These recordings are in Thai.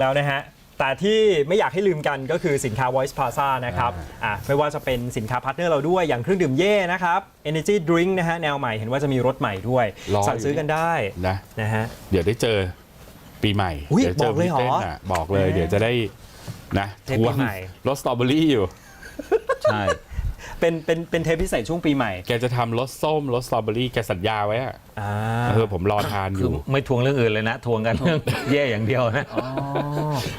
แล้วนะฮะ แต่ที่ไม่อยากให้ลืมกันก็คือสินค้า Voice Plaza นะครับอะไม่ว่าจะเป็นสินค้าพาร์ทเนอร์เราด้วยอย่างเครื่องดื่มเย่นะครับ Energy Drink นะฮะ แนวใหม่เห็นว่าจะมีรสใหม่ด้วย รออยู่ สั่งซื้อกันได้นะนะฮะ เดี๋ยวได้เจอปีใหม่อุ๊ยดี๋วจบอกเลยเหรอพี่ต้นน่ะบอกเลยแหมเดี๋ยวจะได้นะเทปทวงปีใหม่ รสสตรอเบอรี่อยู่ ใช่ เป็นเป็นเป็นเทปพิเศษช่วงปีใหม่แกจะทำรสส้มรสสตรอเบอรี่แกสัญญาไว้อะอ่าเออผมรอทานอคือ ยู่ ไม่ทวงเรื่องอื่นเลยนะ ทวงกันเรื่องแย่อย่างเดียวนะ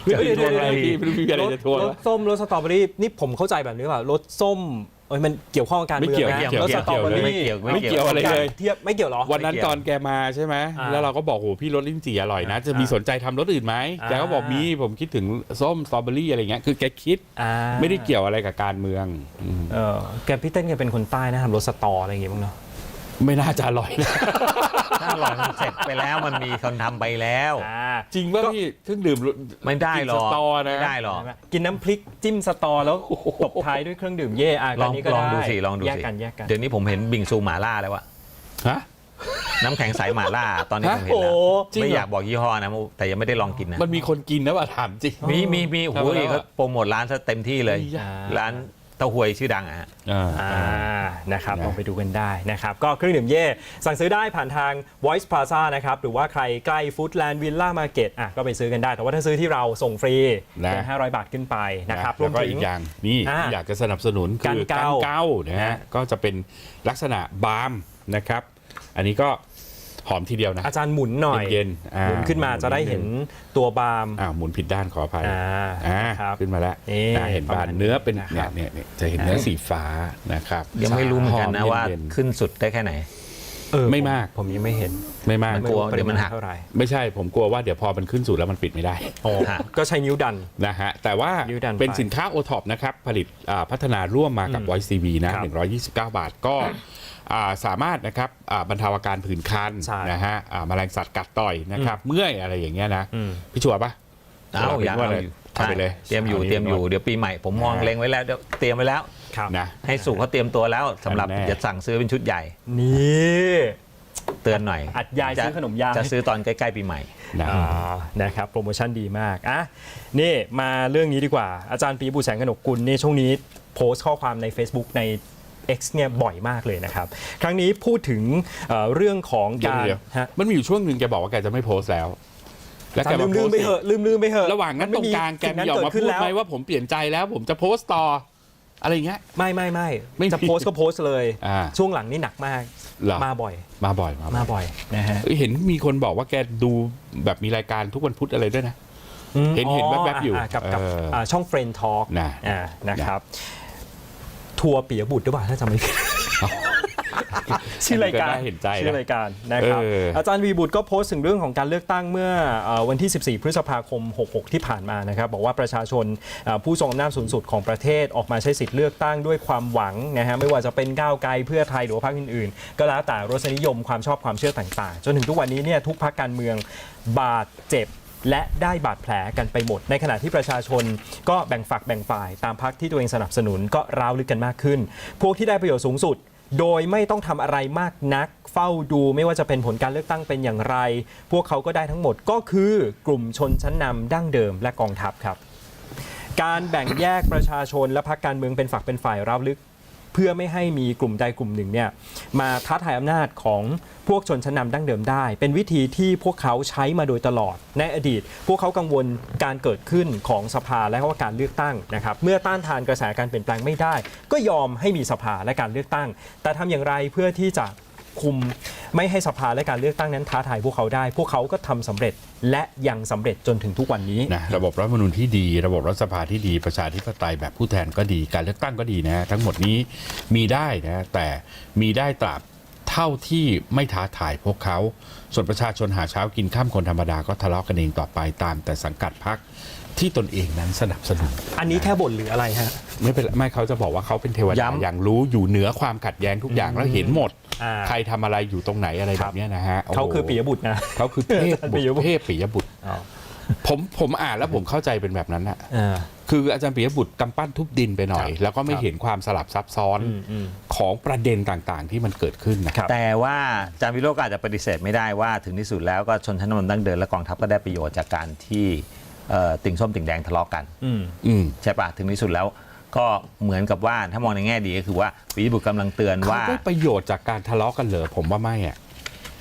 เดี๋ยวเดี๋ยวทวงอะไรเดี๋ยว พี่ไม่รู้พี่อะไรจะทวงรวะสส้มรสสตรอเบอรี่นี่ผมเข้าใจแบบนี้ว่า รสส้มเอ้ยมันเกี่ยวข้องกับการไม่เมืองเกี่ยวนะไม่เกี่ยวรสสตรอเบอรี่ไม่เกี่ยวไม่ไม่เกี่เกี่ยยววอะไรเลยเทียบไม่เกี่ยวเหรอ วันนั้นไม่เกี่ยวตอนแกมาใช่ไหมอ่าแล้วเราก็บอกโอ้พี่รสลิ้นจี่อร่อยนะ จะมีอ่าสนใจทำรสอื่นไหมอ่า แกก็บอกมีผมคิดถึงส้มสตรอเบอรี่อะไรเงี้ยคือแกคิดอ่าไม่ได้เกี่ยวอะไรกับการเมืองอืมเออแกพี่เต้นแกเป็นคนใต้นะทำรสสตออะไรอย่างงี้บ้างเนาะ ไม่น่าจะอร่อยนะ ถ้าหลอนเสร็จไปแล้วมันมีคนทำไปแล้ว อ่า จริงว่าพี่เครื่องดื่มไม่ได้หรอกกินสตอนะไม่ได้หรอกใช่ไหมกินน้ำพริกจิ้มสตอแล้วตบท้ายด้วยเครื่องดื่มเย่อะลองนนี้ก็ลองดูไสิลองดูแยกสิกันแยกกันเดี๋ยวนี้ผมเห็นบิงซูหมาล่าแล้วอะฮะน้ำแข็งใสหมาล่าตอนนี้ฮะผมเห็นโอ้แล้วจริงเหรอไม่อยากบอกยี่ห้อนะแต่ยังไม่ได้ลองกินนะมันมีคนกินนะว่าถามจริงมีมีมีโอ้โหทำแล้วอะเขาโปรโมทร้านซะเต็มที่เลยไอ้ยาร้าน เต้าหวยชื่อดังอะฮะอ่าอ่านะครับนะ ลองไปดูกันได้นะครับ ก็เครื่องดื่มเย่ สั่งซื้อได้ผ่านทาง Voice Plaza นะครับ หรือว่าใครใกล้ Foodland Villa Market อะก็ไปซื้อกันได้ แต่ว่าถ้าซื้อที่เราส่งฟรีนะเป็น500 บาทขึ้นไปนะครับรแล้ววมก็ถึอีง กอย่างนี่อ่าที่อยากจะสนับสนุนคือการเกาเกานะฮะก็จะเป็นลักษณะบาล์มนะครับ อันนี้ก็ หอมทีเดียวนะอาจารย์หมุนหน่อยเย็นๆอ่าหมุนขึ้นมาจะได้เห็นตัวบาล์มอ่าหมุนผิดด้านขออภัยอ่าอ่าครับขึ้นมาแล้วนี่นะเห็นประบามาณนเนื้อเป็นนี้นะครับเนี่ยเนี่ยเนี่ยจะเห็นเนื้อสีฟ้านะครับยังไม่รู้เหมือนกันนะหอว่าเย็นขึ้นสุดได้แค่ไหนเออไม่มากผมยังไม่เห็นๆไม่มากมันกลัวเดี๋ยวมันหักเท่าไหร่ไม่ใช่ผมกลัวว่าเดี๋ยวพอมันขึ้นสูตรแล้วมันปิดไม่ได้อ๋อฮะก็ใช้นิ้วดันนะฮะแต่ว่านิ้วดันไปเป็นสินค้าโอท็อปนะครับผลิตอ่าพัฒนาร่วมมากับอืม Voice CV นะครับ129 บาทก็อ่า สามารถนะครับอ่าบรรเทาอาการผื่นคันใช่นะฮะอ่าแมลงสัตว์กัดต่อยนะครับ เมื่อยอะไรอย่างเงี้ยนะอืมพี่ชัวร์ปะเอ้าอย่างว่าเอาเลยอยู่เอาไปเลยเตรียมอยู่าเตรียมอยู่นี่เดี๋ยวปีใหม่ผมมองอ่าเล็งไว้แล้วเดี๋ยวเตรียมไว้แล้วครับนะให้สู่เขาเตรียมตัวแล้วสำหรับแน่จะสั่งซื้อเป็นชุดใหญ่ นี่เตือนหน่อย อัดยายซื้อขนมยายจะซื้อตอนใกล้ ๆ ปีใหม่นะอ่านะครับ โปรโมชั่นดีมากอะนี่มาเรื่องนี้ดีกว่าอาจารย์ปีบุตรแสงกนกกุลนี่ช่วงนี้โพสต์ข้อความใน Facebook ใน X เนี่ยบ่อยมากเลยนะครับ ครั้งนี้พูดถึงเอ่อเรื่องของเดี๋ยวการเดี๋ยวฮะมันมีอยู่ช่วงหนึ่งแกบอกว่าแกจะไม่โพสต์แล้ว แล้วแกลืมามโพลืสมต์ไปเหอะลืมลืมไปเหอะระหว่างนั้นตรงกลางแกสิ่มีออกมาเกิพูดแล้วไหมว่าผมเปลี่ยนใจแล้ว ผมจะโพสต์ต่อ อะไรอย่างเงี้ย ไม่ไม่ไม่ไม่มีจะโพสต์ก็โพสต์เลย อ่าช่วงหลังนี่หนักมาก เหรอ มาบ่อย มาบ่อยมาบ่อยมาบ่อยนะฮะเอ้ยเห็นมีคนบอกว่าแกดูแบบมีรายการทุกวันพุธอะไรด้วยนะ อืมเห็นเห็นแวบๆอยู่ะกับกับเอออ่าช่อง Friend Talk นะอ่านะครับ ทัวร์ปียบุตรหรือเปล่าถ้าจำไม่ผิด ชื่อรายการอันนี้ก็น่าเห็นใจนะชื่อรายการนะครับเอออ อาจารย์วีบุตรก็โพสต์ถึงเรื่องของการเลือกตั้งเมื่อเอ่อวันที่ 14 พฤษภาคม 66 ที่ผ่านมานะครับ บอกว่าประชาชนเอ่อผู้ทรงอำนาจสูงสุดของประเทศออกมาใช้สิทธิ์เลือกตั้งด้วยความหวังนะฮะไม่ว่าจะเป็นก้าวไกลเพื่อไทยหรือว่าพรรคอื่นๆ ก็แล้วแต่รสนิยมความชอบความเชื่อต่างๆ จนถึงทุกวันนี้เนี่ยทุกพรรคการเมืองบาดเจ็บ และได้บาดแผลกันไปหมด ในขณะที่ประชาชนก็แบ่งฝักแบ่งฝ่าย ตามพักที่ตัวเองสนับสนุนก็ร้าวลึกกันมากขึ้น พวกที่ได้ประโยชน์สูงสุด โดยไม่ต้องทำอะไรมากนัก เฝ้าดูไม่ว่าจะเป็นผลการเลือกตั้งเป็นอย่างไร พวกเขาก็ได้ทั้งหมดก็คือกลุ่มชนชั้นนำดั้งเดิมและกองทัพครับ การแบ่งแยกประชาชนและพรรคการเมืองเป็นฝักเป็นฝ่ายร้าวลึก เพื่อไม่ให้มีกลุ่มใดกลุ่มหนึ่งเนี่ยมาท้าทายอำนาจของพวกชนชั้นนำดั้งเดิมได้ เป็นวิธีที่พวกเขาใช้มาโดยตลอด ในอดีต พวกเขากังวลการเกิดขึ้นของสภาและว่าการเลือกตั้งนะครับเมื่อต้านทานกระแสการเปลี่ยนแปลงไม่ได้ ก็ยอมให้มีสภาและการเลือกตั้ง แต่ทำอย่างไรเพื่อที่จะ คุม ไม่ให้สภาและการเลือกตั้งนั้นท้าทายพวกเขาได้ พวกเขาก็ทำสำเร็จและยังสำเร็จจนถึงทุกวันนี้ นะระบบรัฐธรรมนูญที่ดี ระบบรัฐสภาที่ดีประชาธิปไตยแบบผู้แทนก็ดี การเลือกตั้งก็ดีนะทั้งหมดนี้มีได้นะแต่มีได้ตราบเท่าที่ไม่ท้าทายพวกเขา ส่วนประชาชนหาเช้ากินข้ามคนธรรมดาก็ทะเลาะกันเองต่อไปตามแต่สังกัดพรรค ที่ตนเองนั้นสนับสนุน อันนี้แค่บ่นหรืออะไรฮะ ไม่เป็นไรไม่เขาจะบอกว่าเขาเป็นเทวดาย้ำอย่างรู้อยู่เหนือความขัดแย้งทุกอย่างแล้วเห็นหมด อ่า ใครทำอะไรอยู่ตรงไหนอะไรคแบรับบเนี้ยนะฮะโโห เขาคือปิยบุตรนะ เขาคือเทพอาจารย์บุปิตยบุตรรเทพปิยบุตรผมผมอ่านแล้วผมเข้าใจเป็นแบบนั้นอะอ่า คืออาจารย์ปิยบุตรกำปั้นทุบดินไปหน่อย ครับแล้วก็ไม่ครับ เห็นความสลับซับซ้อนอืมอืม ของประเด็นต่างๆ ที่มันเกิดขึ้นนะ ครับ แต่ว่าอาจารย์วิโรจน์ก็อาจจะปฏิเสธไม่ได้ว่าถึงที่สุดแล้วก็ชนชั้นนำดั้งเดิมและกองทัพก็ได้ประโยชน์จากการที่ เอ่อติ่งส้มติ่งแดงทะเลาะกันอืมอืมใช่ปะถึงที่สุดแล้ว ก็เหมือนกับว่าถ้ามองในแง่ดีก็คือว่าปีบุตรกำลังเตือนเขาว่า ได้ประโยชน์จากการทะเลาะกันเหรอผมว่าไม่อะ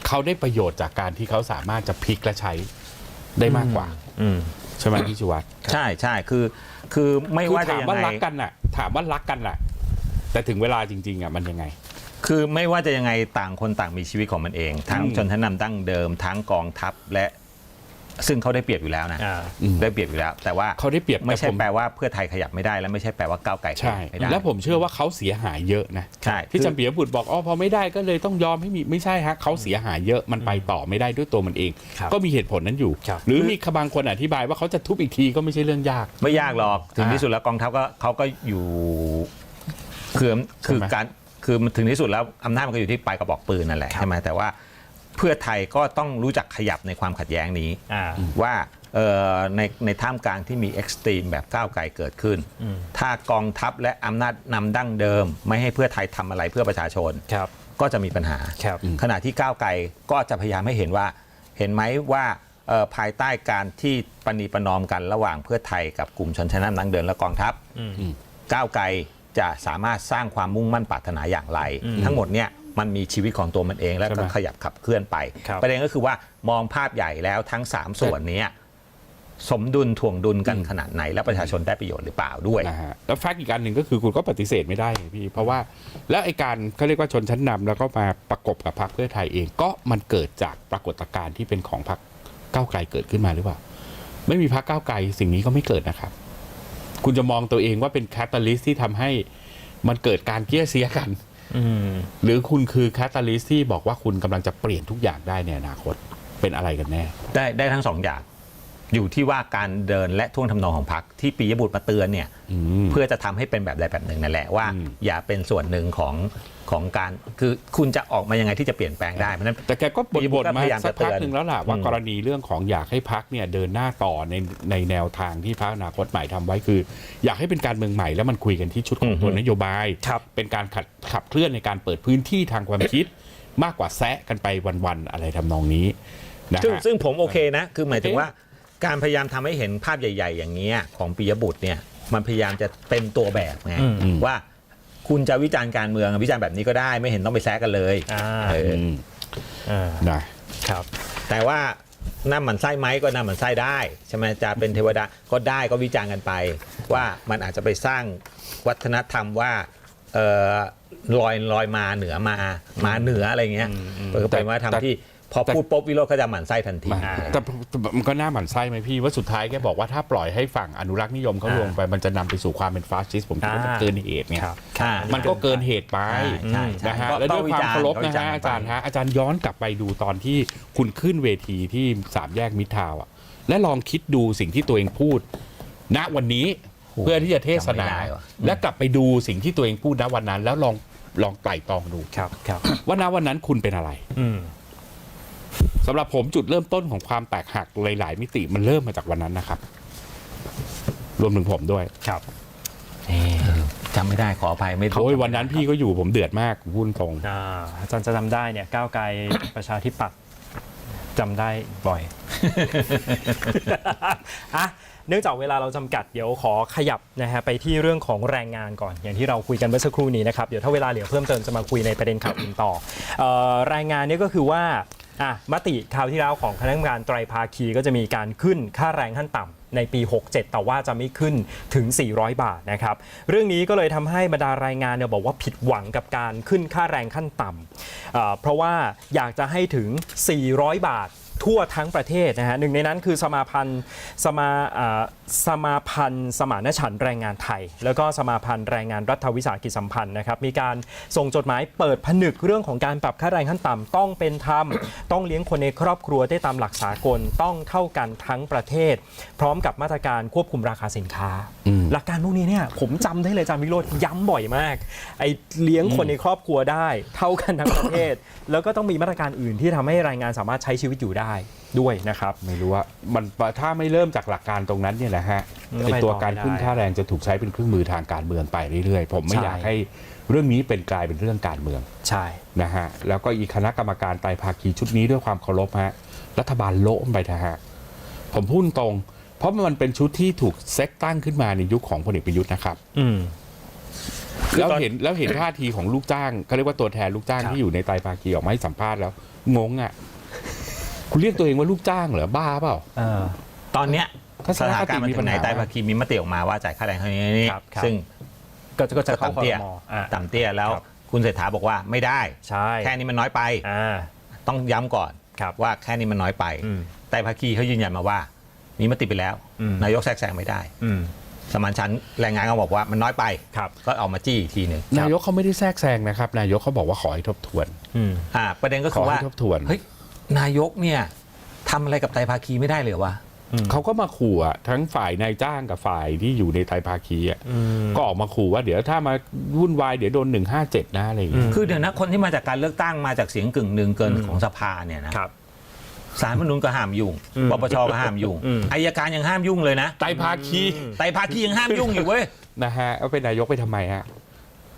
เขาได้ประโยชน์จากการที่เขาสามารถจะพลิกและใช้ได้มากกว่าอืมใช่ไหมพี่ชูวัตรใช่ใช่คือคือไม่คือว่าจะถามยังว่าไง รักกันน่ะ ถามว่ารักกันแหละแต่ถึงเวลาจริง ๆอะมันยังไง คือไม่ว่าจะยังไงต่างคนต่างมีชีวิตของมันเอง ทั้งอืม ชนชั้นนำดั้งเดิม ทั้งกองทัพและ ซึ่งเขาได้เปรียบอยู่แล้วนะ อ่าอืมได้เปรียบอยู่แล้ว แต่ว่าเขาได้เปรียบไม่ใช่แต่ผม แปลว่าเพื่อไทยขยับไม่ได้ และไม่ใช่แปลว่าก้าวไกลขใช่ ยับไม่ได้ แล้วผมเชื่อว่าเขาเสียหายเยอะนะใช่ ที่คือจำปียบุตรบอกอ๋อพอไม่ได้ก็เลยต้องยอมให้มีไม่ใช่ฮะเขาเสียหายเยอะมันไปต่อไม่ได้ด้วยตัวมันเอง ครับก็มีเหตุผลนั้นอยู่ ครับ หรือมีบางคนอธิบายว่าเขาจะทุบอีกทีก็ไม่ใช่เรื่องยาก ไม่ยากหรอก ถึงอ่าที่สุดแล้วกองทัพก็เขาก็อยู่คือคือใช่ไหมการคือมันถึงที่สุดแล้วอำนาจมันก็อยู่ที่ปลายกระบอกปืนนั่นแหละครับใช่ไหมแต่ว่า เพื่อไทยก็ต้องรู้จักขยับในความขัดแย้งนี้อ่าว่าเอ่อในในท่ามกลางที่มีเอ็กซ์ตรีมแบบก้าวไกลเกิดขึ้นอืมถ้ากองทัพและอำนาจนำดั้งเดิม ไม่ให้เพื่อไทยทำอะไรเพื่อประชาชนครับก็จะมีปัญหาครับขณะที่ก้าวไกลก็จะพยายามให้เห็นว่า เห็นไหมว่าเอ่อภายใต้การที่ปณีประนอมกันระหว่างเพื่อไทยกับกลุ่มชนชั้นนำดั้งเดิมและกองทัพอืมก้าวไกลจะสามารถสร้างความมุ่งมั่นปรารถนาอย่างไรอืมทั้งหมดเนี่ย มันมีชีวิตของตัวมันเองแล้วใช่ก็ไหมขยับขับเคลื่อนไป ครับประเด็นก็คือว่ามองภาพใหญ่แล้วทั้ง 3 ส่วนเนี้ยสมดุลถ่วงดุลกันขนาดไหน และประชาชนได้ประโยชน์หรือเปล่าด้วย นะฮะแล้วแฟกต์อีกอันหนึ่งก็คือคุณก็ปฏิเสธไม่ได้ไงพี่ เพราะว่าแล้วไอ้การเขาเรียกว่าชนชั้นนำแล้วก็มาประกบกับพรรคเพื่อไทยเองก็มันเกิดจากปรากฏการณ์ที่เป็นของพรรคก้าวไกลเกิดขึ้นมาหรือเปล่า ไม่มีพรรคก้าวไกลสิ่งนี้ก็ไม่เกิดนะครับ คุณจะมองตัวเองว่าเป็นแคตตาลิสที่ทำให้มันเกิดการเกลี้ยเสียกันอืม หรือคุณคือแคตตาลิสที่บอกว่าคุณกำลังจะเปลี่ยนทุกอย่างได้ในอนาคตเป็นอะไรกันแน่ ได้ได้ทั้งสองอย่าง อยู่ที่ว่าการเดินและท่วงทำนองของพรรคที่ปียบุตรมาเตือนเนี่ยอืมเพื่อจะทำให้เป็นแบบใดแบบหนึ่งนั่นแหละว่าอืมอย่าเป็นส่วนหนึ่งของของการคือคุณจะออกมายังไงที่จะเปลี่ยนแปลงได้เพราะฉะนั้นแต่แกก็บ่นปีบุบ่ตนรก็มาพยายามสักจะเตืพักอนหนึ่งแล้วล่ะว่าอืมกรณีเรื่องของอยากให้พักเนี่ยเดินหน้าต่อในในแนวทางที่พักอนาคตใหม่ทำไว้คือ อยากให้เป็นการเมืองใหม่แล้วมันคุยกันที่ชุดของตัวนโยบายครับเป็นการขัดขับเคลื่อนในการเปิดพื้นที่ทางความคิด มากกว่าแซะกันไปวันๆอะไรทำนองนี้นะซึ่งฮะซึ่งผมโอเคนะ คือหมายถึงโอเคว่า การพยายามทำให้เห็นภาพใหญ่ ๆ อย่างนี้ยของปิยบุตรเนี่ยมันพยายามจะเป็นตัวแบบไงอืมอืมว่าคุณจะวิจารณ์การเมืองวิจารณ์แบบนี้ก็ได้ไม่เห็นต้องไปแซะกันเลยอ่าเอออืมอ่านะครับ แต่ว่าน้าหมันไส้ไหมก็น้าหมันไส้ได้ใช่ไหมจะเป็นเทวดาก็ได้ก็วิจารณ์กันไป ว่ามันอาจจะไปสร้างวัฒนธรรมว่าเอ่อลอยลอยมาเหนือมามาเหนืออะไรเงี้ยอืมอืมเออเป็นวัฒนธรรมที่ พอพูดปุ๊บวิโรจน์ก็จะหมั่นไส้ทันทีมาอ่าแต่แต่มันก็น่าหมั่นไส้ไหมพี่ว่าสุดท้ายแกบอกว่าถ้าปล่อยให้ฝั่งอนุรักษ์นิยมเขาอ่าลงไปมันจะนำไปสู่ความเป็นฟาสซิสต์ผมคิดว่ามันอ่า เกินเหตุไงครับอ่ามันก็เกินเหตุไปใช่ใช่นะฮะก็และด้วยความเคารพต้องวินะจารณ์ฮะอาจารย์ไปฮะอาจารย์ย้อนกลับไปดูตอนที่คุณขึ้นเวทีที่สามแยกมิตรทาวน์อะและลองคิดดูสิ่งที่ตัวเองพูด ณวันนี้เพื่อที่จะเทศนา จำไม่ได้ว่ะ และกลับไปดูสิ่งที่ตัวเองพูดณวันนั้น แล้วลองลองไต่ตองดู ครับครับว่าณวันนั้นคุณเป็นอะไร อืม สำหรับผมจุดเริ่มต้นของความแตกหักหลาย ๆ มิติมันเริ่มมาจากวันนั้นนะครับ รวมถึงผมด้วยครับเอ๊ะจำไม่ได้ขออภัยไม่โอ้ยวันนั้นพี่ก็อยู่ผมเดือดมากผมพูดตรง อ่าอาจารย์จะจำได้เนี่ยก้าวไกล ประชาธิปัตย์จำได้บ่อย อะเนื่องจากเวลาเราจำกัดเดี๋ยวขอขยับนะฮะไปที่เรื่องของแรงงานก่อน อย่างที่เราคุยกันเมื่อสักครู่นี้นะครับเดี๋ยวถ้าเวลาเหลือเพิ่มเติมจะมาคุยในประเด็นข่าวอื่นต่อเออแรงงานเนี่ยก็คือว่า อะมติคราวที่แล้วของคณะกรรมการไตรภาคีก็จะมีการขึ้นค่าแรงขั้นต่ำในปี 67 แต่ว่าจะไม่ขึ้นถึง 400 บาทนะครับ เรื่องนี้ก็เลยทำให้บรรดารายงานเนี่ยบอกว่าผิดหวังกับการขึ้นค่าแรงขั้นต่ำเอ่อเพราะว่าอยากจะให้ถึง 400 บาททั่วทั้งประเทศนะฮะหนึ่งในนั้นคือสมาพันธ์สมาอ่า สมาพันธ์สมานฉันท์แรงงานไทย แล้วก็สมาพันธ์แรงงานรัฐวิสาหกิจสัมพันธ์นะครับมีการส่งจดหมายเปิดผนึกเรื่องของการปรับค่าแรงขั้นต่ำต้องเป็นธรรม ต้องเลี้ยงคนในครอบครัวได้ตามหลักสากลต้องเท่ากันทั้งประเทศ พร้อมกับมาตรการควบคุมราคาสินค้าอืมหลักการพวกนี้เนี่ยผมจำได้เลยอาจารย์วิโรธย้ำบ่อยมากไอ้เลี้ยงคนในครอบครัวได้ เท่ากันทั้งประเทศ แล้วก็ต้องมีมาตรการอื่นที่ทำให้แรงงานสามารถใช้ชีวิตอยู่ได้ ด้วยนะครับ ไม่รู้ว่ามันถ้าไม่เริ่มจากหลักการตรงนั้นเนี่ยแหละฮะมันก็ไอไปตัวต่อการไม่ได้ขึ้นค่าแรงจะถูกใช้เป็นเครื่องมือทางการเมืองไปเรื่อยๆ ผมไม่ใช่อยากให้เรื่องนี้เป็นกลายเป็นเรื่องการเมืองใช่นะฮะแล้วก็อีกคณะกรรมการไตรภาคีชุดนี้ด้วยความเคารพฮะรัฐบาลโละไปเถอะฮะผมพูดตรง เพราะมันเป็นชุดที่ถูกเซตตั้งขึ้นมาในยุคของพลเอกประยุทธ์นะครับ อืมคือแล้วตอนเห็นแล้วเห็นท่าทีของลูกจ้างเขาเรียกว่าตัวแทนลูกจ้างครับที่อยู่ในไตรภาคีออกมาให้สัมภาษณ์แล้วงงอะ คุณเรียกตัวเองว่าลูกจ้างเหรอบ้าเปล่า เออตอนเนี้ยทัศสนถานคติการณ์มันมีปัถึญงไหนหาไตรภาคีมีมติออกมาว่าจ่ายค่าแรงเท่านี้นี่ครับครับ ซึ่งก็ก็จะก็เข้าคอต่ำรเตี้ยมอ่าต่ำเตี้ยแล้ว ครับ คุณเศรษฐาบอกว่าไม่ได้ ใช่แค่นี้มันน้อยไป อ่า ต้องย้ำก่อนครับว่าแค่นี้มันน้อยไป อืมไตรภาคีเขายืนยันมาว่า มีมติไปแล้ว อืม นายกแทรกแซงไม่ได้ อืมสมานฉันท์แรงงานก็บอกว่ามันน้อยไป ครับ ก็เอามาจี้อีกทีหนึ่งนายกเขาไม่ได้แทรกแซงนะครับ นายกเขาบอกว่าขอให้ทบทวน อืม อ่าประเด็นก็ขคืออว่าให้ทบทวน เฮ้ย นายกเนี่ยทำอะไรกับไตรภาคีไม่ได้เลยเหรอวะ เขาก็มาขู่อะทั้งฝ่ายนายจ้างกับฝ่ายที่อยู่ในไตรภาคีอะก็ออกมาขู่ว่าเดี๋ยวถ้ามาวุ่นวายเดี๋ยวโดน 157 นะอะไรอย่างเงี้ยคือเดี๋ยวนะคนที่มาจากการเลือกตั้งมาจากเสียงกึ่งหนึ่งเกินของสภาเนี่ยนะครับ สารมนุนก็ห้ามยุ่งอืมปปชก็ห้ามยุ่งอืมอายการยังห้ามยุ่งเลยนะไตรภาคีไตรภาคียังห้ามยุ่งอยู่เว้ยนะฮะเอาเป็นนายกไปทำไมฮะ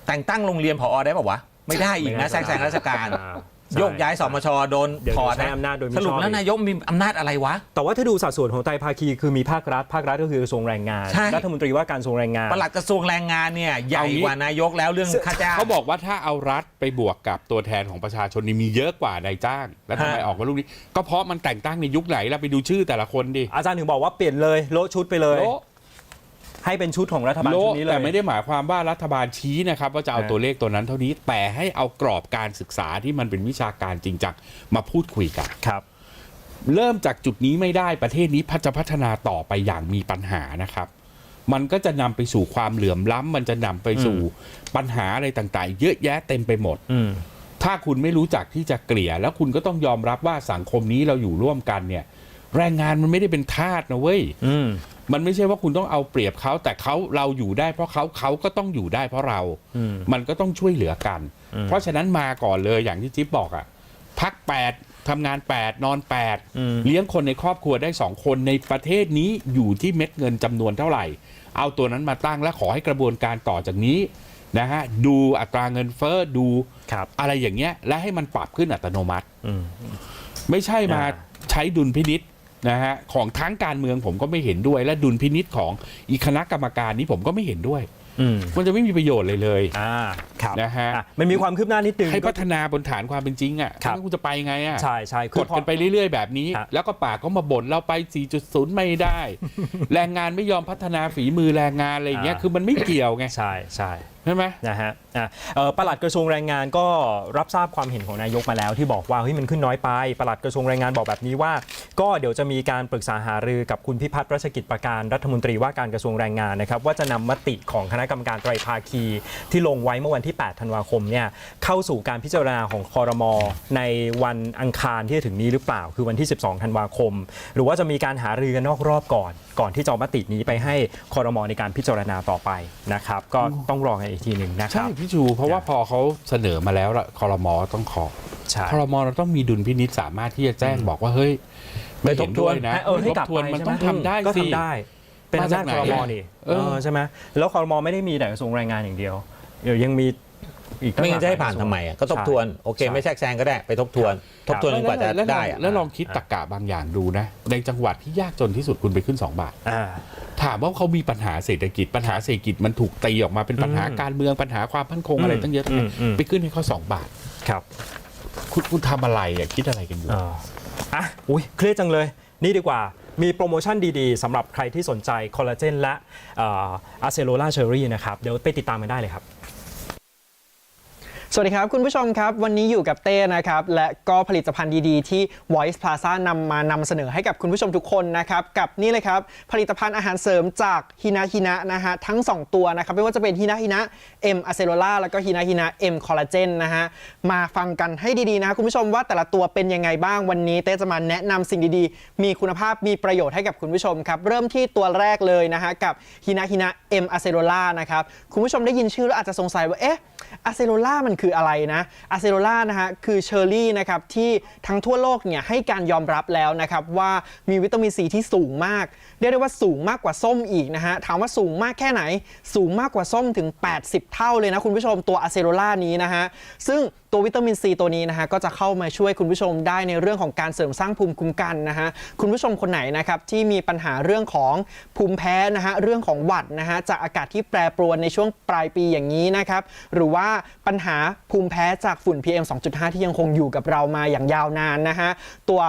แต่งตั้งโรงเรียนผอได้ป่าวะไม่ได้อีกนะแทรกแซงราชการอ่า โยกย้ายสมชโดนเดี๋ยวถอดใช้นะอำนาจโดยไม่สรุปชอบแล้วนายกมีอำนาจอะไรวะ แต่ว่าถ้าดูสัดส่วนของไตรภาคีคือมีภาครัฐ ภาครัฐก็คือกระทรวงแรงงาน ใช่ รัฐมนตรีว่าการกระทรวงแรงงาน ปลัดกระทรวงแรงงานเนี่ยใหญ่เอางี้ กว่านายกแล้วเรื่องค่าจ้าง เขาบอกว่าถ้าเอารัฐไปบวกกับตัวแทนของประชาชนนี่มีเยอะกว่านายจ้าง แล้วทำไมฮะ ออกมาลูกนี้ ก็เพราะมันแต่งตั้งในยุคไหนแล้วไปดูชื่อแต่ละคนดิ อาจารย์ถึงบอกว่าเปลี่ยนเลยโละชุดไปเลย โละ ให้เป็นชุดของรัฐบาลโลชุกดนี้เลยแต่ไม่ได้หมายความว่ารัฐบาลชี้นะครับ ว่าจะเอาฮะตัวเลขตัวนั้นเท่านี้ แต่ให้เอากรอบการศึกษาที่มันเป็นวิชาการจริงจังมาพูดคุยกันครับเริ่มจากจุดนี้ไม่ได้ประเทศนี้พัฒพัฒนาต่อไปอย่างมีปัญหานะครับ มันก็จะนำไปสู่ความเหลื่อมล้ำมันจะนำไปสู่ปัญหาอะไรต่างๆ เยอะแยะเต็มไปหมดอืมถ้าคุณไม่รู้จักที่จะเกลี่ย แล้วคุณก็ต้องยอมรับว่าสังคมนี้เราอยู่ร่วมกันเนี่ย แรงงานมันไม่ได้เป็นทาสนะเว้ยอื มมันไม่ใช่ว่าคุณต้องเอาเปรียบเขาแต่เขาเราอยู่ได้เพราะเขาเขาก็ต้องอยู่ได้เพราะเราอืมมันก็ต้องช่วยเหลือกันอืมเพราะฉะนั้นมาก่อนเลยอย่างที่จิ๊บบอกอะพัก8ทำงาน 8 นอนอืม8เลี้ยงคนในครอบครัวได้ 2 คนในประเทศนี้อยู่ที่เม็ดเงินจำนวนเท่าไหร่ เอาตัวนั้นมาตั้งและขอให้กระบวนการต่อจากนี้นะฮะดูอัตราเงินเฟ้อดูครับอะไรอย่างเงี้ย และให้มันปรับขึ้นอัตโนมัติอืมไม่ใช่มาอ่าใช้ดุลพินิษ นะฮะของทั้งการเมืองผมก็ไม่เห็นด้วย และดุลพินิษของอีกคณะกรรมการนี้ผมก็ไม่เห็นด้วยอืมมันจะไม่มีประโยชน์เลยเลยอ่าครับนะฮะอ่มันมีความคืบหน้านิดนึงให้พัฒนาบนฐานความเป็นจริงอะครับแล้วคุณจะไปไงอะใช่ใช่กดกันไปเรื่อย ๆ แบบนี้ฮะแล้วก็ปากก็มาบ่นเราไป 4.0 ไม่ได้ แรงงานไม่ยอมพัฒนาฝีมือแรงงานอะไรอย่างเงี้ยอ่าคือมันไม่เกี่ยวไงใช่ใช่ ใช่ไหมนะฮะอะเอ่อปลัดกระทรวงแรงงานก็รับทราบความเห็นของนายกมาแล้วที่บอกว่าเฮ้ยมันขึ้นน้อยไปประหลัดกระทรวงแรงงานบอกแบบนี้ว่า ก็เดี๋ยวจะมีการปรึกษาหารือกับคุณพิพัฒน์รัชกิจประการรัฐมนตรีว่าการกระทรวงแรงงานนะครับว่าจะนำมติของคณะกรรมการไตรภาคีที่ลงไว้เมื่อวันที่ 8 ธันวาคมเนี่ยเข้าสู่การพิจารณาของคอรมอในวันอังคารที่จะถึงนี้หรือเปล่า คือวันที่ 12 ธันวาคม หรือว่าจะมีการหารือกันนอกรอบก่อน ก่อนที่จะมตินี้ไปให้คอรมอในการพิจารณาต่อไปนะครับก็ต้องรอกันอีกทีหนึ่งนะคใช่รับพี่ชูเพราะว่าพอเขาเสนอมาแล้วละคอรมอต้องขอใช่คอรมอเราต้องมีดุลพินิษสามารถที่จะแจ้งบอกว่าเฮ้ยไปทบทวนม่เห็ด้วยนะให้เออให้กลับทบทวนไปมันใช่ไหต้องทำได้ก็สิ ทำได้ เป็นอำนาจมาคจากไหนอรมออะนี่เออ เออใช่ไหมแล้วคอรมอไม่ได้มีแต่กระทรวงแรงงานอย่างเดียวเดี๋ยวยังมี อีกตั้ไม่งั้นจะให้ลกผ่านกรทำวงไมอะก็ทบทวนโอเคใช่ไม่แทรกแซงก็ได้ไปทบทวน ทบทวนจนกว่าจะแล้วได้อะแล้วลองคิดตรกกะบางอย่างดูนะ ในจังหวัดที่ยากจนที่สุดคุณไปขึ้น 2 บาท อ่า ถามว่าเขามีปัญหาเศรษฐกิจ ปัญหาเศรษฐกิจมันถูกตีออกมาเป็นปัญหาอืมการเมืองปัญหาความมั่นคงอะไรตั้งเยอะตั้งอืแยะมอืม ไปขึ้นให้เขา2บาท ครับคุณคุณทำอะไรอะคิดอะไรกันอยู่ อ่าอะอุ้ยเครียดจังเลย นี่ดีกว่ามีโปรโมชั่นดีๆสำหรับใครที่สนใจคอลลาเจนและอะเซโลลาเชอรี่นะครับ เดี๋ยวไปติดตามกันได้เลยครับ สวัสดีครับ คุณผู้ชมครับ วันนี้อยู่กับเต้นะครับ และก็ผลิตภัณฑ์ดีๆ ที่ Voice Plaza นำมานำเสนอให้กับคุณผู้ชมทุกคนนะครับ กับนี่เลยครับ ผลิตภัณฑ์อาหารเสริมจากฮินาฮินะนะฮะ ทั้ง 2 ตัวนะครับ ไม่ว่าจะเป็นฮินาฮินะ M a c e l o l a แล้วก็ฮินาฮินะ M Collagen นะฮะ มาฟังกันให้ดีๆนะคุณผู้ชมว่าแต่ละตัวเป็นยังไงบ้างวันนี้ เต้จะมาแนะนำสิ่งดีๆ มีคุณภาพมีประโยชน์ให้กับคุณผู้ชมครับเริ่มที่ตัวแรกเลยนะฮะกับฮินาฮินะ M a c e l o l a นะครับคุณผู้ชมได้ยินชื่อแล้วอาจจะสงสัยว่าเอ๊ะอะเซโลล่ามันคืออะไรนะอะเซโรล่านะฮะคือเชอร์รี่นะครับที่ทั้งทั่วโลกเนี่ยให้การยอมรับแล้วนะครับว่ามีวิตามินซีที่สูงมากเรียกได้ว่าสูงมากกว่าส้มอีกนะฮะถามว่าสูงมากแค่ไหน สูงมากกว่าส้มถึง 80 เท่าเลยนะคุณผู้ชมตัวอะเซโรล่านี้นะฮะซึ่ง ตัววิตามินซีตัวนี้นะฮะก็จะเข้ามาช่วยคุณผู้ชมได้ในเรื่องของการเสริมสร้างภูมิคุ้มกันนะฮะคุณผู้ชมคนไหนนะครับที่มีปัญหาเรื่องของภูมิแพ้นะฮะเรื่องของหวัดนะฮะจากอากาศที่แปรปรวนในช่วงปลายปีอย่างนี้นะครับหรือว่าปัญหาภูมิแพ้จากฝุ่น PM 2.5 ที่ยังคงอยู่กับเรามาอย่างยาวนานนะฮะตัว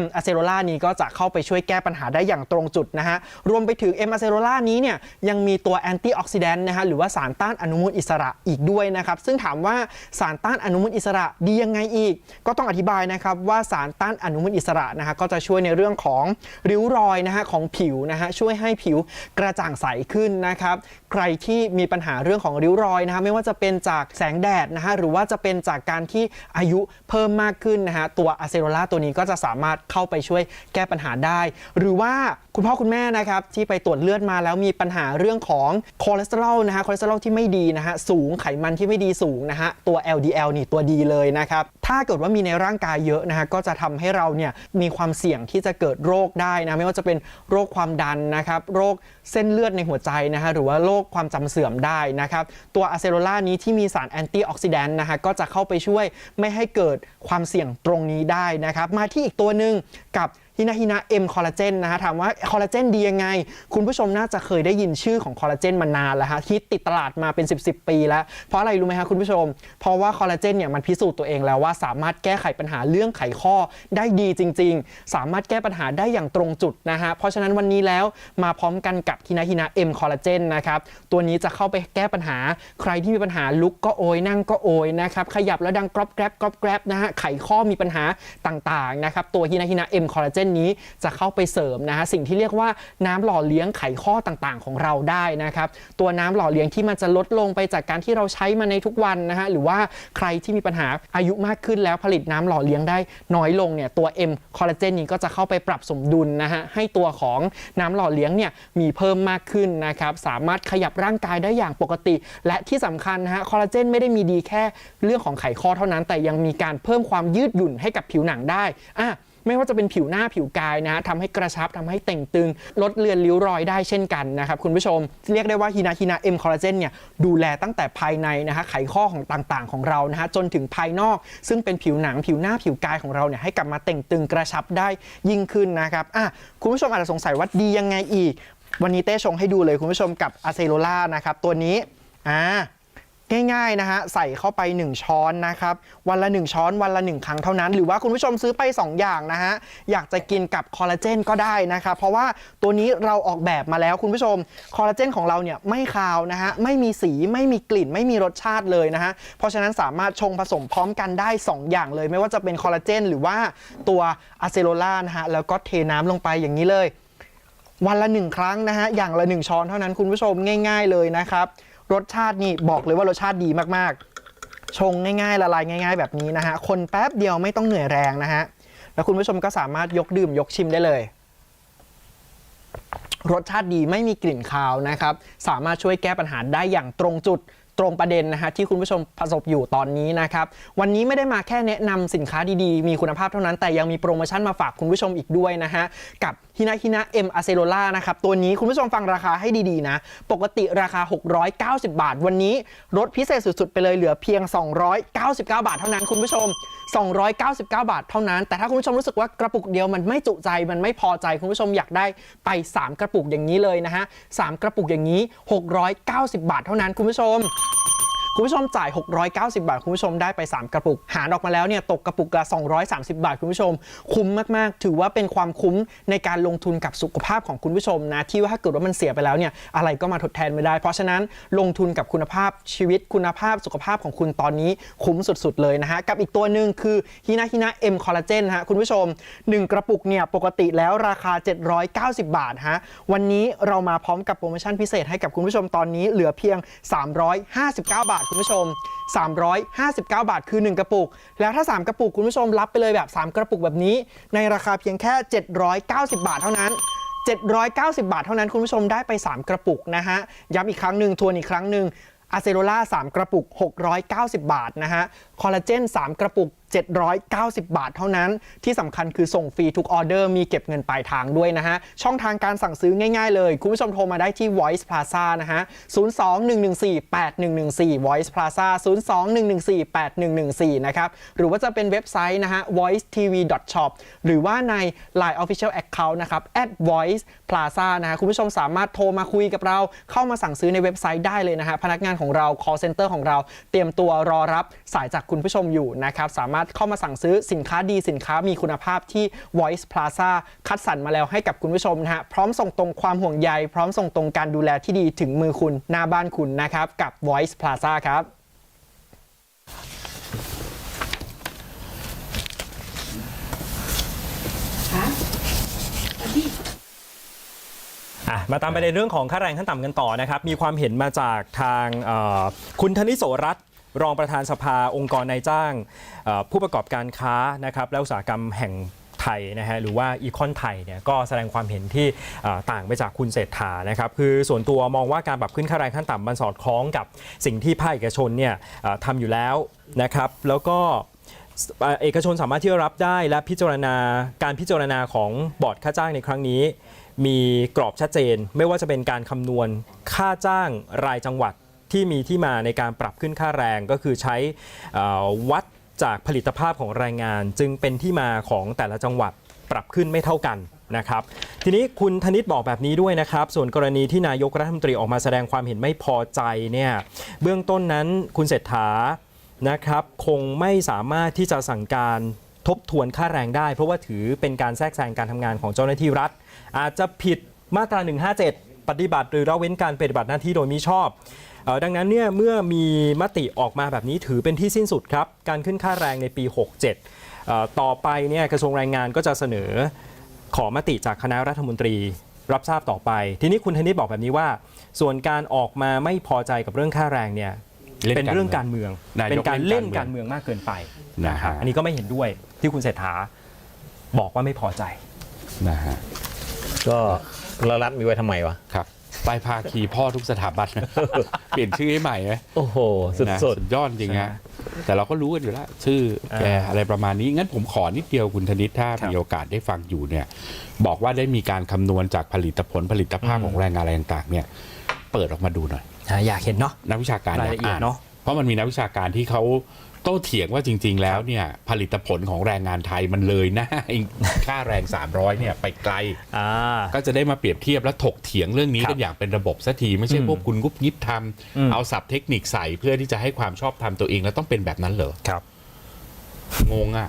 M อะเซโรล่านี้ก็จะเข้าไปช่วยแก้ปัญหาได้อย่างตรงจุดนะฮะ รวมไปถึง M อะเซโรล่านี้เนี่ยยังมีตัวแอนตี้ออกซิแดนต์นะฮะหรือว่าสารต้านอนุมูลอิสระอีกด้วยนะครับ ซึ่งถามว่าสารต้านอนุมูลอิสระดียังไงอีก ก็ต้องอธิบายนะครับว่าสารต้านอนุมูลอิสระนะฮะก็จะช่วยในเรื่องของริ้วรอยนะฮะของผิวนะฮะช่วยให้ผิวกระจ่างใสขึ้นนะครับ ใครที่มีปัญหาเรื่องของริ้วรอยนะฮะไม่ว่าจะเป็นจากแสงแดดนะฮะหรือว่าจะเป็นจากการที่อายุเพิ่มมากขึ้นนะฮะตัวอะเซโรล่าตัวนี้ก็จะสามารถเข้าไปช่วยแก้ปัญหาได้ หรือว่า คุณพ่อคุณแม่นะครับที่ไปตรวจเลือดมาแล้วมีปัญหาเรื่องของคอเลสเตอรอลนะฮะคอเลสเตอรอลที่ไม่ดีนะฮะสูงไขมันที่ไม่ดีสูงนะฮะตัว LDL นี่ตัวดีเลยนะครับถ้าเกิดว่ามีในร่างกายเยอะนะฮะก็จะทำให้เราเนี่ยมีความเสี่ยงที่จะเกิดโรคได้นะไม่ว่าจะเป็นโรคความดันนะครับโรคเส้นเลือดในหัวใจนะฮะหรือว่าโรคความจำเสื่อมได้นะครับตัวอะเซโรล่านี้ที่มีสารแอนตี้ออกซิแดนต์นะฮะก็จะเข้าไปช่วยไม่ให้เกิดความเสี่ยงตรงนี้ได้นะครับมาที่อีกตัวหนึ่งกับ ฮินาฮินาเอ็มคอลลาเจนนะฮะถามว่าคอลลาเจนดียังไง คุณผู้ชมน่าจะเคยได้ยินชื่อของคอลลาเจนมานานแล้วฮะฮิตติดตลาดมาเป็น 10บสปีแล้ว เพราะอะไรรู้ไหมฮะคุณผู้ชม เพราะว่าคอลลาเจนเนี่ยมันพิสูจน์ตัวเองแล้วว่าสามารถแก้ไขปัญหาเรื่องไขข้อได้ดีจริง ๆ สามารถแก้ปัญหาได้อย่างตรงจุดนะฮะเพราะฉะนั้นวันนี้แล้วมาพร้อมกันกับฮินาฮินาเอ็มคอลลาเจนนะครับตัวนี้จะเข้าไปแก้ปัญหาใครที่มีปัญหาลุกก็โอยนั่งก็โอยนะครับขยับแล้วดังกรอบแกรบกรอบแกรบนะฮะไขข้อมีปัญหาต่างๆนะครับตัวฮินาฮินาเอ็มคอลลาเจนนี้จะเข้าไปเสริมนะฮะสิ่งที่เรียกว่าน้ำหล่อเลี้ยงไขข้อต่างๆ ของเราได้นะครับตัวน้ำหล่อเลี้ยงที่มันจะลดลงไปจากการที่เราใช้มาในทุกวันนะฮะหรือว่าใครที่มีปัญหาอายุมากขึ้นแล้วผลิตน้ำหล่อเลี้ยงได้น้อยลงเนี่ยตัว M คอลลาเจนนี้ก็จะเข้าไปปรับสมดุลนะฮะให้ตัวของน้ำหล่อเลี้ยงเนี่ยมีเพิ่มมากขึ้นนะครับสามารถขยับร่างกายได้อย่างปกติ และที่สำคัญนะฮะคอลลาเจนไม่ได้มีดีแค่เรื่องของไขข้อเท่านั้น แต่ยังมีการเพิ่มความยืดหยุ่นให้กับผิวหนังได้อะ ไม่ว่าจะเป็นผิวหน้าผิวกายนะทำให้กระชับทำให้เต่งตึง ลดเลือนริ้วรอยได้เช่นกันนะครับคุณผู้ชม เรียกได้ว่าฮินาฮินาเอ็มคอลลาเจนเนี่ยดูแลตั้งแต่ภายในนะฮะไขข้อของต่างๆ ของเรานะฮะจนถึงภายนอก ซึ่งเป็นผิวหนังผิวหน้าผิวกายของเราเนี่ยให้กลับมาเต่งตึงกระชับได้ยิ่งขึ้นนะครับอะคุณผู้ชมอาจจะสงสัยว่าดียังไงอีก วันนี้เต้ชงให้ดูเลยคุณผู้ชมกับอะเซโรล่านะครับตัวนี้อ่า ง่ายๆนะฮะใส่เข้าไป 1 ช้อนนะครับวันละ 1 ช้อนวันละ 1 ครั้งเท่านั้น หรือว่าคุณผู้ชมซื้อไป 2 อย่างนะฮะอยากจะกินกับคอลลาเจนก็ได้นะครับเพราะว่าตัวนี้เราออกแบบมาแล้วคุณผู้ชมคอลลาเจนของเราเนี่ยไม่คาวนะฮะไม่มีสีไม่มีกลิ่น ไม่มีรสชาติเลยนะฮะเพราะฉะนั้นสามารถชงผสมพร้อมกันได้ 2 อย่างเลย ไม่ว่าจะเป็นคอลลาเจนหรือว่าตัวอะเซโรล่านะฮะแล้วก็เทน้ำลงไปอย่างนี้เลย วันละหนึ่งครั้งนะฮะอย่างละหนึ่งช้อนเท่านั้นคุณผู้ชมง่าย ๆเลยนะครับ รสชาตินี่บอกเลยว่ารสชาติดีมากๆ ชงง่ายๆ ละลายง่าย ๆ แบบนี้นะฮะ คนแป๊บเดียวไม่ต้องเหนื่อยแรงนะฮะ แล้วคุณผู้ชมก็สามารถยกดื่มยกชิมได้เลย รสชาติดีไม่มีกลิ่นคาวนะครับ สามารถช่วยแก้ปัญหาได้อย่างตรงจุดตรงประเด็นนะฮะที่คุณผู้ชมประสบอยู่ตอนนี้นะครับ วันนี้ไม่ได้มาแค่แนะนำสินค้าดีๆ มีคุณภาพเท่านั้นแต่ยังมีโปรโมชั่นมาฝากคุณผู้ชมอีกด้วยนะฮะกับฮินาฮินาเอ็มอะเซโรล่านะครับตัวนี้คุณผู้ชมฟังราคาให้ดีๆนะ ปกติราคา 690 บาท วันนี้ลดพิเศษสุดๆ ไปเลยเหลือเพียง 299 บาทเท่านั้นคุณผู้ชม 299 บาทเท่านั้น แต่ถ้าคุณผู้ชมรู้สึกว่ากระปุกเดียวมันไม่จุใจมันไม่พอใจคุณผู้ชมอยากได้ไป 3 กระปุกอย่างนี้เลยนะฮะสามกระปุกอย่างนี้ 690 บาทเท่านั้นคุณผู้ชม คุณผู้ชมจ่าย 690 บาท คุณผู้ชมได้ไป 3 กระปุก หารออกมาแล้วเนี่ยตกกระปุกละ230 บาท คุณผู้ชม คุ้มมาก ๆ ถือว่าเป็นความคุ้มในการลงทุนกับสุขภาพของคุณผู้ชมนะ ที่ว่าถ้าเกิดว่ามันเสียไปแล้วเนี่ยอะไรก็มาทดแทนไม่ได้ เพราะฉะนั้นลงทุนกับคุณภาพชีวิตคุณภาพสุขภาพของคุณตอนนี้คุ้มสุด ๆ เลยนะฮะกับอีกตัวหนึ่งคือฮินาฮินาเอ็มคอลลาเจนฮะคุณผู้ชม 1 กระปุกเนี่ยปกติแล้วราคา 790 บาทฮะวันนี้เรามาพร้อมกับโปรโมชั่นพิเศษให้กับคุณผู้ชมตอนนี้เหลือเพียง 359 บาทคุณผู้ชม 359 บาทคือ 1 กระปุก แล้วถ้า 3 กระปุกคุณผู้ชมรับไปเลยแบบ 3 กระปุกแบบนี้ ในราคาเพียงแค่ 790 บาทเท่านั้น 790 บาทเท่านั้นคุณผู้ชมได้ไป 3 กระปุกนะฮะ ย้ำอีกครั้งหนึ่งทวนอีกครั้งหนึ่งอะเซโรล่า3กระปุก 690 บาทนะฮะ คอลลาเจน 3 กระปุก 790 บาทเท่านั้น ที่สำคัญคือส่งฟรีทุกออเดอร์มีเก็บเงินปลายทางด้วยนะฮะ ช่องทางการสั่งซื้อง่ายๆเลย คุณผู้ชมโทรมาได้ที่ Voice Plaza นะฮะ 02-114-8114 Voice Plaza 02-114-8114 นะครับ หรือว่าจะเป็นเว็บไซต์นะฮะ voicetv.shop หรือว่าใน Line Official Account นะครับ at voice plaza นะฮะ คุณผู้ชมสามารถโทรมาคุยกับเราเข้ามาสั่งซื้อในเว็บไซต์ได้เลยนะฮะพนักงานของเรา call center ของเราเตรียมตัวรอรับสายจากคุณผู้ชมอยู่นะครับสามารถเข้ามาสั่งซื้อสินค้าดีสินค้ามีคุณภาพที่ Voice Plaza คัดสรรมาแล้วให้กับคุณผู้ชมนะฮะพร้อมส่งตรงความห่วงใย พร้อมส่งตรงการดูแลที่ดีถึงมือคุณหน้าบ้านคุณนะครับกับ Voice Plaza ครับอะมาตามประเด็นเรื่องของค่าแรงขั้นต่ำกันต่อนะครับ มีความเห็นมาจากทางเอ่อคุณธนิโสรัตน์ รองประธานสภาองค์กรนายจ้างผู้ประกอบการค้านะครับและอุตสาหกรรมแห่งไทยนะฮะหรือว่าอีคอนไทยเนี่ยก็แสดงความเห็นที่ต่างไปจากคุณเศรษฐานะครับคือส่วนตัวมองว่าการปรับขึ้นค่าแรงขั้นต่ำมันสอดคล้องกับสิ่งที่ภาคเอกชนเนี่ยทำอยู่แล้วนะครับแล้วก็เอกชนสามารถที่จะรับได้และพิจารณาการพิจารณาของบอร์ดค่าจ้างในครั้งนี้ มีกรอบชัดเจน ไม่ว่าจะเป็นการคำนวณค่าจ้างรายจังหวัด ที่มีที่มาในการปรับขึ้นค่าแรงก็คือใช้วัดจากผลิตภาพของแรงงาน จึงเป็นที่มาของแต่ละจังหวัดปรับขึ้นไม่เท่ากันนะครับทีนี้คุณธนิตบอกแบบนี้ด้วยนะครับ ส่วนกรณีที่นายกรัฐมนตรีออกมาแสดงความเห็นไม่พอใจเนี่ยเบื้องต้นนั้นคุณเศรษฐานะครับคงไม่สามารถที่จะสั่งการทบทวนค่าแรงได้ เพราะว่าถือเป็นการแทรกแซงการทำงานของเจ้าหน้าที่รัฐ อาจจะผิดมาตรา 157 ปฏิบัติหรือละเว้นการปฏิบัติหน้าที่โดยมิชอบ ดังนั้นเนี่ยเมื่อมีมติออกมาแบบนี้ถือเป็นที่สิ้นสุดครับ การขึ้นค่าแรงในปี 67เอ่อต่อไปเนี่ยกระทรวงแรงงานก็จะเสนอขอมติจากคณะรัฐมนตรีรับทราบต่อไป ทีนี้คุณธนิตบอกแบบนี้ว่า ส่วนการออกมาไม่พอใจกับเรื่องค่าแรงเนี่ยเล่นเป็นเรื่องการเมืองนายกเป็นการเล่นเล่นกาการรเมืเมือองงมากเกินไปนะฮะอันนี้ก็ไม่เห็นด้วยที่คุณเศรษฐาบอกว่าไม่พอใจนะฮะก็เรารับมีไว้ทำไมวะครับ ไปภาคีพ่อทุกสถาบันนะ เปลี่ยนชื่อให้ใหม่ไหมโอ้โห สุดนะสุดสุดยอดจริงฮะแต่เราก็รู้กันอยู่แล้วชื่อแกอ่าอะไรประมาณนี้ งั้นผมขอนิดเดียวคุณธนิตถ้าครับมีโอกาสได้ฟังอยู่เนี่ย บอกว่าได้มีการคำนวณจากผลิตผลผลิตภาพอืมของแรงงานอะไรต่างๆ เนี่ย เปิดออกมาดูหน่อยอะอยากเห็นเนาะ นักวิชาการรายละเอียดกเนอะ เพราะมันมีนักวิชาการที่เขา โต้เถียงว่าจริง ๆ แล้วเนี่ยผลิตผลของแรงงานไทยมันเลยหน้าค่าแรง 300เนี่ยไปไกลอ่าก็จะได้มาเปรียบเทียบและถกเถียงเรื่องนี้ครับกันอย่างเป็นระบบสักที ไม่ใช่อืมพวกคุณงุบยิบทอืมำเอาศัพท์เทคนิคใส่เพื่อที่จะให้ความชอบทำตัวเองแล้วต้องเป็นแบบนั้นเหรอครับ งงอะ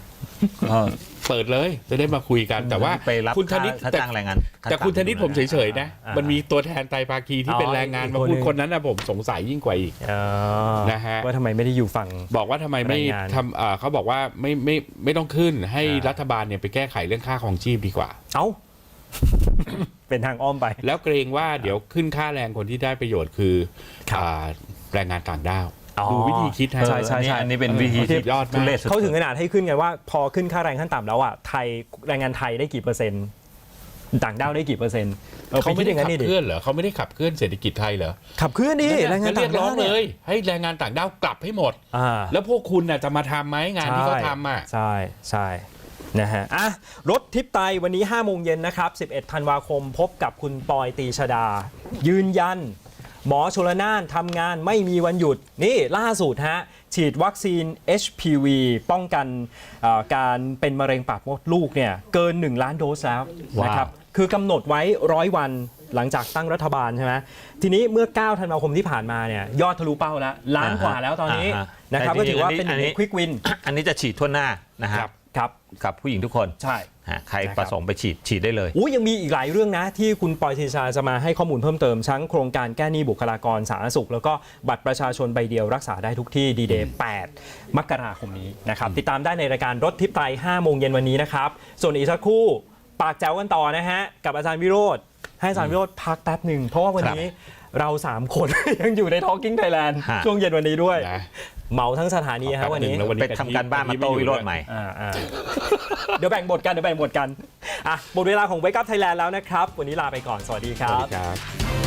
เปิดเลยจะได้มาคุยกันแต่ว่าไปรับคุณธนิตค่าแต่จ้างแรงงานแต่คุณธนิตผมเฉยๆนะอ่ามัมันมีตัวแทนไตรภาคีที่เป็นอ๋อแรงงานอีกมาคนพูดหนึ่งคนนั้นนะผมสงสัยยิ่งกว่าอีกอ่านะฮะว่าทำไมไม่ได้อยู่ฝั่งบอกว่าทำไมไม่แรงงานทำอ่าเขาบอกว่าไม่ไม่ไม่ต้องขึ้นให้อ่ารัฐบาลเนี่ยไปแก้ไขเรื่องค่าครองชีพดีกว่า เอ้าเป็นทางอ้อมไป แล้วเกรงว่าเดี๋ยวขึ้นค่าแรงคนที่ได้ประโยชน์คือครับอ่าแรงงานต่างด้าวอ๋อ ดูวิธีคิดฮะใช่ใช่อันนี้อันนี้เป็นวิธีสุที่ดยอดทุมากเรศสุดเขาถึงขนาดให้ขึ้นไงว่าพอขึ้นค่าแรงขั้นต่ำแล้วอะไทยแรงงานไทยได้กี่เปอร์เซ็นต์ต่างด้าวได้กี่เปอร์เซ็นต์เออเขาไปไม่คิดอได้ย่างนั้นขันี่บดิเคลื่อนเหรอเขาไม่ได้ขับเคลื่อนเศรษฐกิจไทยเหรอขับเคลื่อนดิแรงงานก็ต่าเรียงกร้ด้าอวงเลเนี่ยยให้แรงงานต่างด้าวกลับให้หมดอ่าแล้วพวกคุณน่ะจะมาทำไหมงานที่เขาทำอะใช่ใช่นะฮะอะรถทิปไตวันนี้5โมงเย็นนะครับ 11 ธันวาคมพบกับคุณปอยตีชดา ยืนยัน หมอชลนานทำงานไม่มีวันหยุด นี่ล่าสุดฮะ ฉีดวัคซีน HPV ป้องกันเอ่อการเป็นมะเร็งปากมดลูกเนี่ยเกิน 1 ล้านโดสแล้วนะครับคือกำหนดไว้ร้อยวันหลังจากตั้งรัฐบาลใช่ไหมทีนี้เมื่อ 9 ธันวาคมที่ผ่านมาเนี่ยยอดทะลุเป้าแล้วล้านกว่าแล้วตอนนี้อ่าฮะนะครับแต่ก็จริถืงอๆว่าอันนี้เป็นหนึ่งอันในนี้ควิกวิน อันนี้จะฉีดทั่วหน้านะฮะครับ กับผู้หญิงทุกคนใช่ ฮะใครนะครับประสงค์ไปฉีดฉีดได้เลย อู้ยังมีอีกหลายเรื่องนะ ที่คุณปอยเทชาจะมาให้ข้อมูลเพิ่มเติมทั้งโครงการแก้หนี้บุคลากรสาธารณสุข แล้วก็บัตรประชาชนใบเดียวรักษาได้ทุกที่ดีเดย์8มกราคมนี้นะครับ ติดตามได้ในรายการรถทิพย์ไตร5โมงเย็นวันนี้นะครับ ส่วนอีกสักครู่ ปากแจ๋วกันต่อนะฮะ กับอาจารย์วิโรธให้อาจารย์วิโรธพักแป๊บหนึ่งเพราะว่าวันนี้ เรา 3 คน ยังอยู่ใน Talking Thailand ฮะ ช่วงเย็นวันนี้ด้วย นะเหมาทั้งสถานีฮะวันนี้แป๊บหนึ่งแล้ววันไปทำการบ้านมาโตวิโรธใหม่ อ่าอ่า เดี๋ยวแบ่งบทกัน เดี๋ยวแบ่งบทกัน อะ หมดเวลาของ Wake Up Thailand แล้วนะครับ วันนี้ลาไปก่อน สวัสดีคสรัวัสบ ดีครับ